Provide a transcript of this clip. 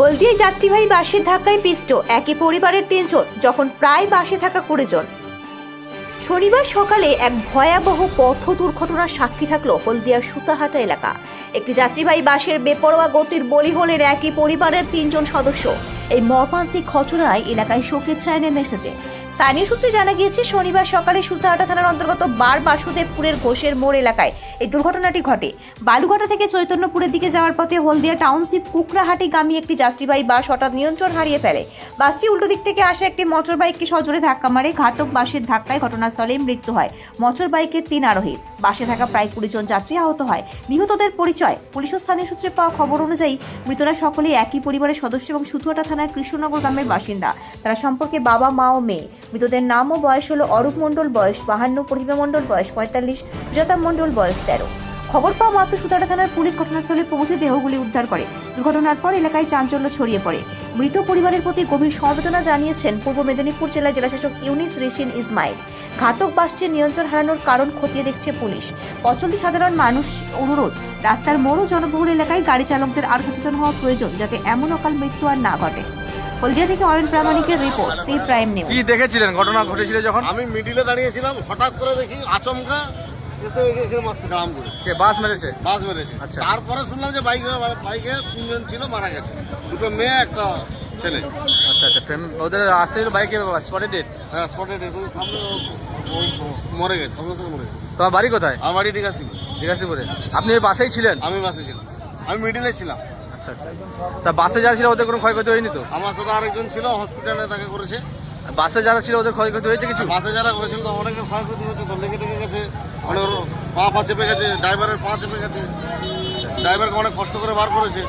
হলদিয়ায় যাত্রীবাহী বাসের ধাক্কায় পিষ্ট একই পরিবারের তিনজন, যখন প্রায় বাসে থাকা কুড়িজন। শনিবার সকালে এক ভয়াবহ পথ দুর্ঘটনার সাক্ষী থাকল হলদিয়ার সুতাহাটা এলাকা। একটি যাত্রীবাহী বাসের বেপরোয়া গতির বলি হলেন একই পরিবারের তিনজন সদস্য। এই মর্মান্তিক ঘটনায় এলাকায় শোকের ছায় নেমে এসেছে। স্থানীয় সূত্রে জানা গিয়েছে, শনিবার সকালে সুতাহাটা থানার অন্তর্গত বার বাসুদেবপুরের ঘোষের মোড় এলাকায় এই দুর্ঘটনাটি ঘটে। বালুঘাটা থেকে চৈতন্যপুরের দিকে যাওয়ার পথে হলদিয়া টাউনশিপ কুকরাহাটি গামী একটি যাত্রীবাহী বাস হঠাৎ নিয়ন্ত্রণ হারিয়ে ফেলে। বাসটি উল্টো দিক থেকে আসা একটি মোটর বাইককে সজোরে ধাক্কা মারে, ঘাতক বাসের ধাক্কায় ঘটনাস্থলে মৃত্যু হয়। মোটর বাইকের তিন আরোহী। বাসে থাকা প্রায় কুড়ি জন যাত্রী আহত হয়। নিহতদের পরিচয় পুলিশ ও স্থানীয় সূত্রে পাওয়া খবর অনুযায়ী মৃতরা সকলেই একই পরিবারের সদস্য এবং সুতুয়াটা থানার কৃষ্ণনগর গ্রামের বাসিন্দা। তারা সম্পর্কে বাবা, মা ও মেয়ে। মৃতদের নাম ও বয়স হলো অরূপ মণ্ডল বয়স বাহান্ন, প্রতিভা মণ্ডল বয়স পঁয়তাল্লিশ, সুজাতা মণ্ডল বয়স তেরো। খবর পাওয়া মাত্র সুতারা থানার পুলিশ ঘটনাস্থলে পৌঁছে দেহগুলি উদ্ধার করে। দুর্ঘটনার পর এলাকায় চাঞ্চল্য ছড়িয়ে পড়ে। মৃত পরিবারের প্রতি গভীর সমবেদনা জানিয়েছেন পূর্ব মেদিনীপুর জেলা জেলাশাসক ইউনিস রেশিন ইসমাইল। ঘাতক বাসটির নিয়ন্ত্রণ হারানোর কারণ খতিয়ে দেখছে পুলিশ। পচন্তি সাধারণ মানুষ অনুরোধ রাস্তার মোড় জনবহুল এলাকায় গাড়ি চালকদের আর সচেতন হওয়া প্রয়োজন যাতে এমন অকাল মৃত্যু আর না ঘটে। হলদিয়া থেকে অয়ন প্রামাণিকের রিপোর্ট সি প্রাইম নিউজ। কি দেখেছিলেন? ঘটনা ঘটেছিল যখন? আমি মিডিলে দাঁড়িয়েছিলাম হঠাৎ করে দেখি আচমকা এসে এখানে মারছে গ্রাম করে কে বাস মেরেছে? বাস মেরেছে। আচ্ছা। তারপরে শুনলাম যে বাইকে বাইকে তিনজন ছিল মারা গেছে। দুটো মেয়ে একটা ছেলে। আচ্ছা আচ্ছা ফেম- ওদের আসতে বাইকে স্পটে ডেট হ্যাঁ স্পটে সামনে ও- ও- মরে গেছে সঙ্গে সঙ্গে মরে গেছে। তোমার বাড়ি কোথায়? আমার বাড়ি ঠিক আছে জিজ্ঞাসিপুরে আপনি ওই বাসেই ছিলেন? আমি বাসে ছিলাম। আমি মিডিলে ছিলাম। আচ্ছা আচ্ছা। তা বাসে যারা ছিল ওদের কোনো ক্ষয়ক্ষতি হয়নি তো? আমার সাথে আরেকজন ছিল হসপিটালে তাকে করেছে। বাসে যারা ছিল ওদের ক্ষয়ক্ষতি হয়েছে কিছু? বাসে যারা করেছিল তো অনেকের ক্ষয়ক্ষতি হয়েছে তো লেগে টেগে গেছে। অনেক পা পা চেপে গেছে ড্রাইভারের পা চেপে গেছে। ড্রাইভারকে অনেক কষ্ট করে বার করেছে।